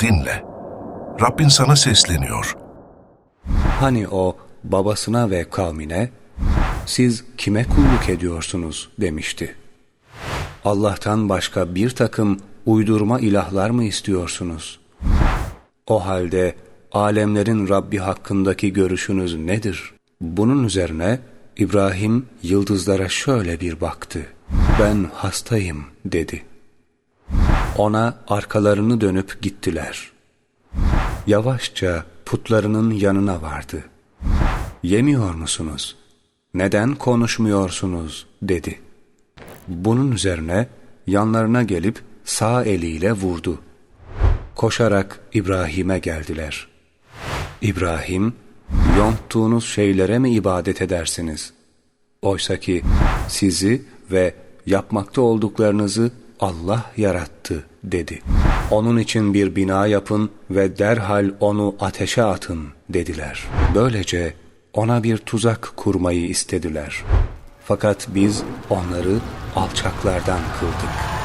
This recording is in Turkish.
Dinle. Rabbin sana sesleniyor. Hani o babasına ve kavmine siz kime kulluk ediyorsunuz demişti. Allah'tan başka bir takım uydurma ilahlar mı istiyorsunuz? O halde alemlerin Rabbi hakkındaki görüşünüz nedir? Bunun üzerine İbrahim yıldızlara şöyle bir baktı. Ben hastayım dedi. Ona arkalarını dönüp gittiler. Yavaşça putlarının yanına vardı. Yemiyor musunuz? Neden konuşmuyorsunuz? dedi. Bunun üzerine yanlarına gelip sağ eliyle vurdu. Koşarak İbrahim'e geldiler. İbrahim, yonttuğunuz şeylere mi ibadet edersiniz? Oysa ki sizi ve yapmakta olduklarınızı Allah yarattı dedi. Onun için bir bina yapın ve derhal onu ateşe atın dediler. Böylece ona bir tuzak kurmayı istediler. Fakat biz onları alçaklardan kıldık.